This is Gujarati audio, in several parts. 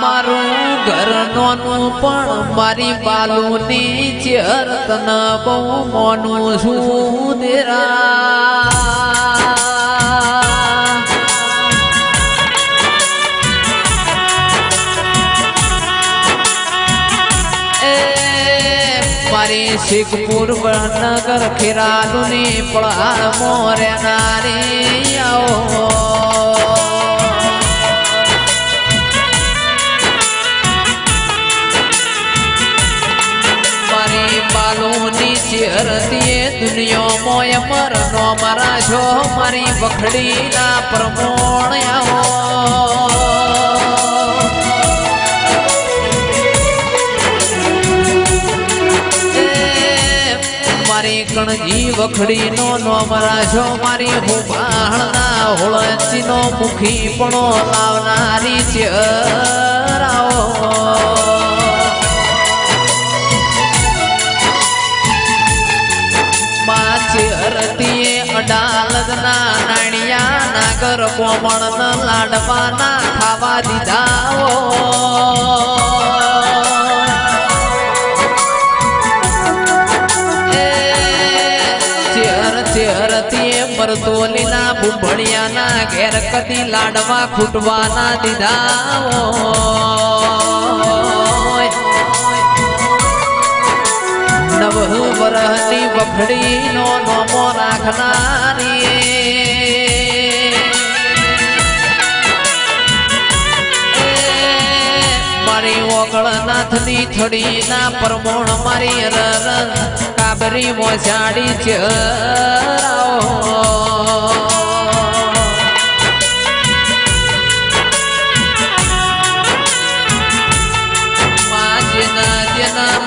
મારું ઘર નોનું પણ મારી બાલુની ચરતન બહુ મોનું છું દેરા મારી શીખપુર નગર ખીરાલુની પણ મોરે નારી આવો. દુનિયો મોય મરનો મારા છો મારી વખડીના પ્રમોણ આવો. મારી કણજી વખડી નો મારા છો મારી હુબાહણના હોળચી નો મુખી પણો લાવનારી માચે કોમણ લાડવાના ખાવા દીધા ચેરતીએ મરતોલીના ઘેર કદી લાડવા ખૂટવાના દીધા નવ વરહની વખડી નો નોમો રાખનારી મારી ઓગળનાથની થડી ના પરમોણ મારી કાબરી મોસાડી છે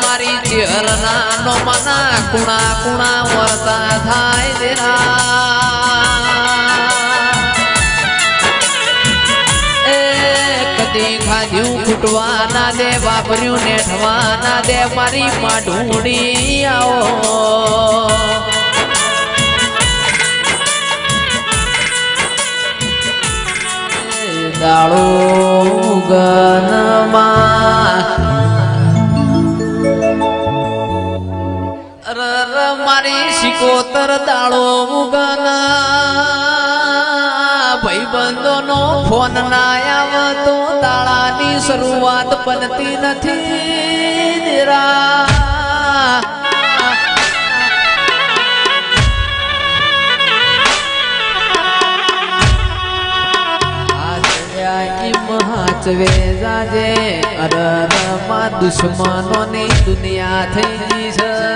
મારી ચેરના નો મના કુણા કુણા વર્તા થાય ખાધ્યું દે વાપર્યું નેઠવાના દે મારી માઢુડી આવો. દાળો ગનમાં. મારી શિકોતર દાળો ઉગના ભાઈબંધો નો ફોન ના આવતો, તાળાની શરૂઆત બનતી નથી હાચવે જાજે અરરમાં દુશ્મનોની દુનિયા થઈ છે.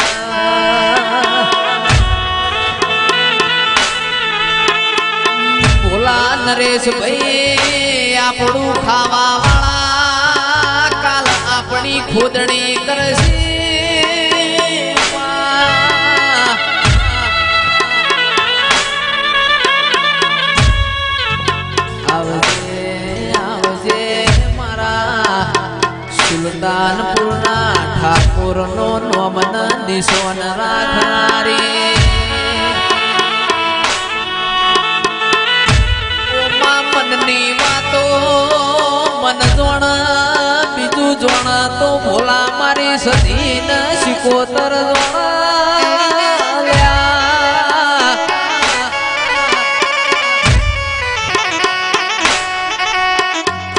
ભોલા નરેશ ભાઈ, આપણું ખાવા વાળા કાલ આપણી ખોદણી કરશે. સુલતાનપુરના ઠાકોરનો નોમન નિશોન રાખનારી ભોલા મારી સતીન શિકોતર જોણ લ્યા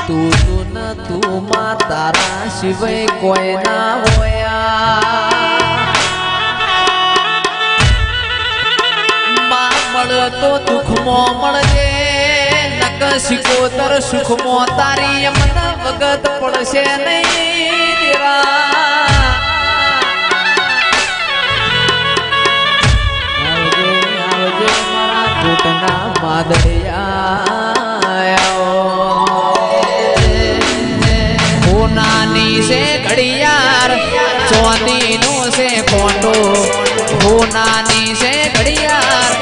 તું તું ન તું માં તારા સિવાય કોઈ ના હોયા. માં મળ્યો તો દુઃખમાં મળજે, નક શિકોતર સુખમાં તારી મન વગત પડશે નહીં. હોનાની છે ઘડિયાળ ચોંદીનું છે કોંડો હોનાની છે ઘડિયાળ.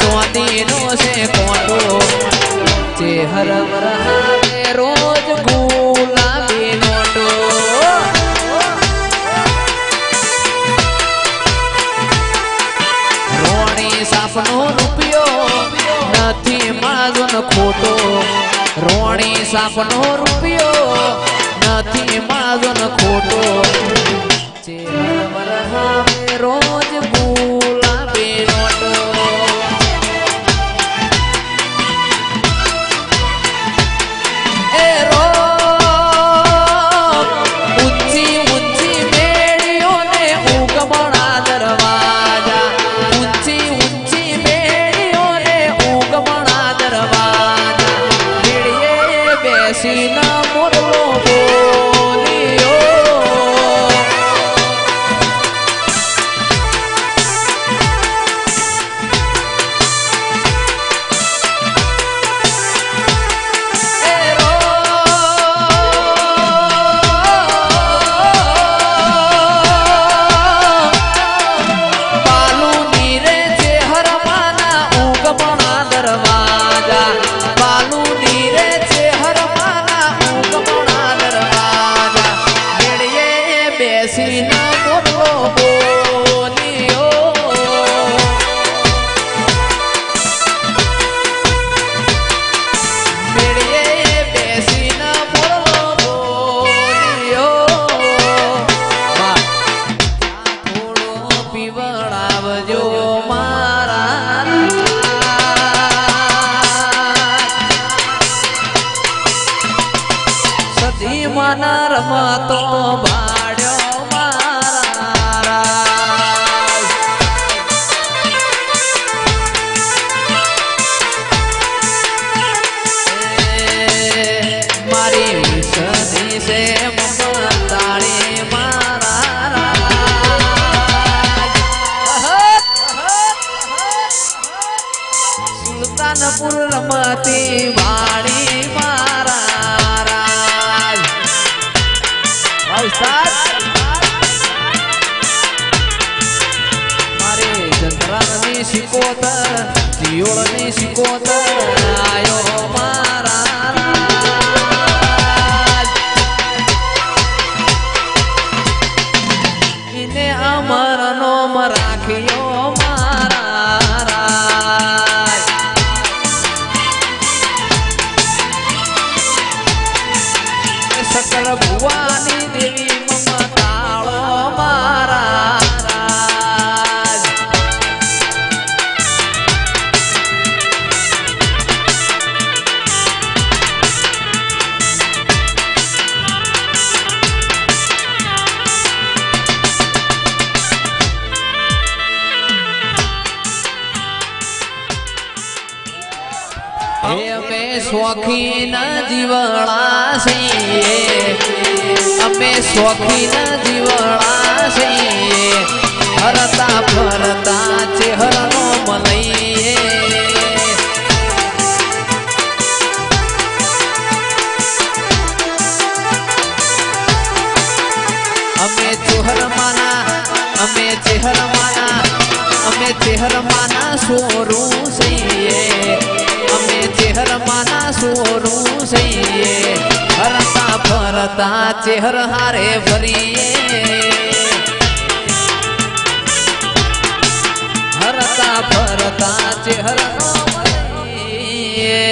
ચોંદીનું માજો ખોટો રોણી સાપનો રૂપિયો નથી માજન ખોટો. ચેહર વરહાવે રોજ assim na ચંદ્રાની શિકોતર દિયોળની શિકોતર આયો મારા. અમે શોખીન જીવણા છીએ. અમે શોખીન જીવણા છીએ. હરતા ફરતા ચેહરનો મલઈએ. અમે ચેહરમાના અમે ચેહરમાના અમે ચેહરમાના સોરું છીએ. સોનું સહીએ ફરતા ફરતા ચહેર હારે ફરીએ. ફરતા ફરતા ચહેર નો મળીએ